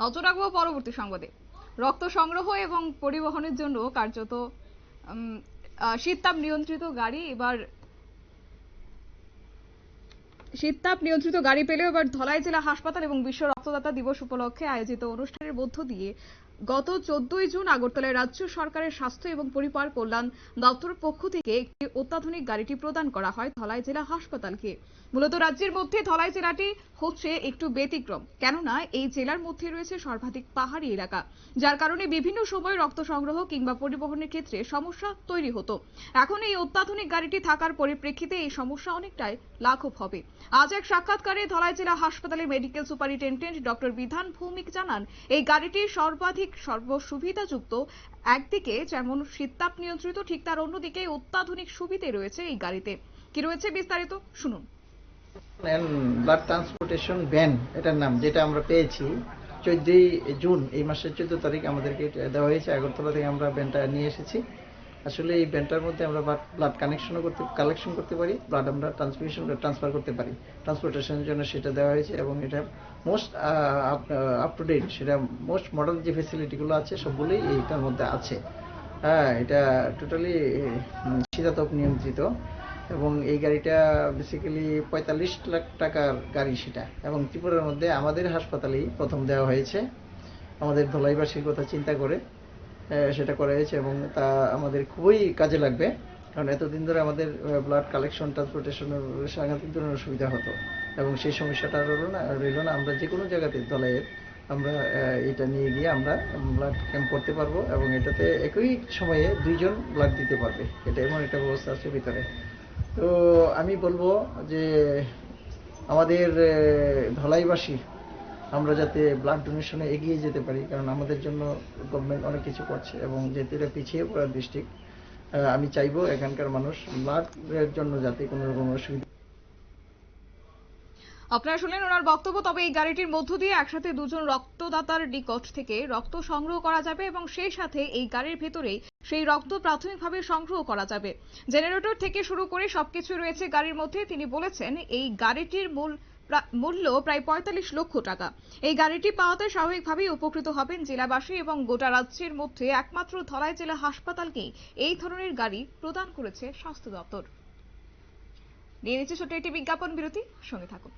নজর রাখব পরবর্তী সংবাদে। রক্ত সংগ্রহ এবং পরিবহনের জন্য কার্যত শীততাপ নিয়ন্ত্রিত গাড়ি এবার, শীততাপ নিয়ন্ত্রিত গাড়ি পেলেও এবার ধলাই জেলা হাসপাতাল এবং বিশ্ব রক্তদাতা দিবস উপলক্ষে আয়োজিত অনুষ্ঠানের মধ্য দিয়ে গত চোদ্দই জুন আগরতলায় রাজ্য সরকারের স্বাস্থ্য এবং পরিবার কল্যাণ দপ্তরের পক্ষ থেকে একটি অত্যাধুনিক গাড়িটি প্রদান করা হয় ধলাই জেলা হাসপাতালকে। মূলত রাজ্যের মধ্যে ধলাই জেলাটি হচ্ছে একটু ব্যতিক্রম, কেননা এই জেলার মধ্যে রয়েছে সর্বাধিক পাহাড়ি এলাকা, যার কারণে বিভিন্ন সময় রক্ত সংগ্রহ কিংবা পরিবহনের ক্ষেত্রে সমস্যা তৈরি হতো। এখন এই অত্যাধুনিক গাড়িটি থাকার পরিপ্রেক্ষিতে এই সমস্যা অনেকটাই লাঘব হবে। আজ এক সাক্ষাৎকারে ধলাই জেলা হাসপাতালের মেডিকেল সুপারিনটেন্ডেন্ট ডক্টর বিধান ভৌমিক জানান, এই গাড়িটি সর্বাধিক সর্বসুবিধাযুক্ত। একদিকে যেমন শীততাপ নিয়ন্ত্রিত, ঠিক তার অন্যদিকে অত্যাধুনিক সুবিধে রয়েছে এই গাড়িতে। কি রয়েছে বিস্তারিত? শুনুন। ব্লাড ট্রান্সপোর্টেশন ভ্যান এটার নাম, যেটা আমরা পেয়েছি চোদ্দই জুন, এই মাসের চোদ্দ তারিখ আমাদেরকে দেওয়া হয়েছে। আগরতলা থেকে আমরা ভ্যানটা নিয়ে এসেছি। আসলে এই ব্যান্ডটার মধ্যে আমরা ব্লাড কানেকশনও করতে কালেকশন করতে পারি ব্লাড আমরা ট্রান্সমিশন ট্রান্সফার করতে পারি। ট্রান্সপোর্টেশনের জন্য সেটা দেওয়া হয়েছে এবং এটা মোস্ট আপ টু ডেট সেটা মোস্ট মডার্ন যে ফেসিলিটিগুলো আছে, সবগুলোই এইটার মধ্যে আছে। হ্যাঁ এটা টোটালি শীতাতপ নিয়ন্ত্রিত এবং এই গাড়িটা বেসিক্যালি পঁয়তাল্লিশ লাখ টাকার গাড়ি সেটা এবং ত্রিপুরার মধ্যে আমাদের হাসপাতালেই প্রথম দেওয়া হয়েছে। আমাদের ধলাইবাসীর কথা চিন্তা করে সেটা করা হয়েছে এবং তা আমাদের খুবই কাজে লাগবে। কারণ এতদিন ধরে আমাদের ব্লাড কালেকশন ট্রান্সপোর্টেশনের সাংঘাতিক ধরনের অসুবিধা হতো এবং সেই সমস্যাটা রইল না রইল না। আমরা যে কোনো জায়গাতে ধলাইয়ের আমরা এটা নিয়ে গিয়ে আমরা ব্লাড ক্যাম্প করতে পারব এবং এটাতে একই সময়ে দুইজন ব্লাড দিতে পারবে। এটা এমন একটা ব্যবস্থা আছে ভিতরে। তো আমি বলব যে আমাদের ধলাইবাসী আমরা যাতে ব্লাড ডোনেশনে এগিয়ে যেতে পারি, কারণ আমাদের জন্য গভর্নমেন্ট অনেক কিছু করছে এবং যেহেতু এটা পিছিয়ে পড়া ডিস্ট্রিক্ট আমি চাইব এখানকার মানুষ ব্লাডের জন্য যাতে কোনো রকম অসুবিধা আপনারা শুনলেন ওনার বক্তব্য, তবে এই গাড়িটির মধ্য দিয়ে একসাথে দুজন রক্তদাতার নিকট থেকে রক্ত সংগ্রহ করা যাবে এবং সেই সাথে এই গাড়ির ভেতরেই সেই রক্ত প্রাথমিকভাবে সংগ্রহ করা যাবে। জেনারেটর থেকে শুরু করে সবকিছু রয়েছে গাড়ির মধ্যে। তিনি বলেছেন, এই গাড়িটির মূল মূল্য প্রায় পঁয়তাল্লিশ লক্ষ টাকা। এই গাড়িটি পাওয়াতে স্বাভাবিকভাবেই উপকৃত হবেন জেলাবাসী এবং গোটা রাজ্যের মধ্যে একমাত্র ধলাই জেলা হাসপাতালকেই এই ধরনের গাড়ি প্রদান করেছে স্বাস্থ্য দপ্তর। নিয়ে নিচ্ছে একটি বিজ্ঞাপন, বিরতি, সঙ্গে থাকুন।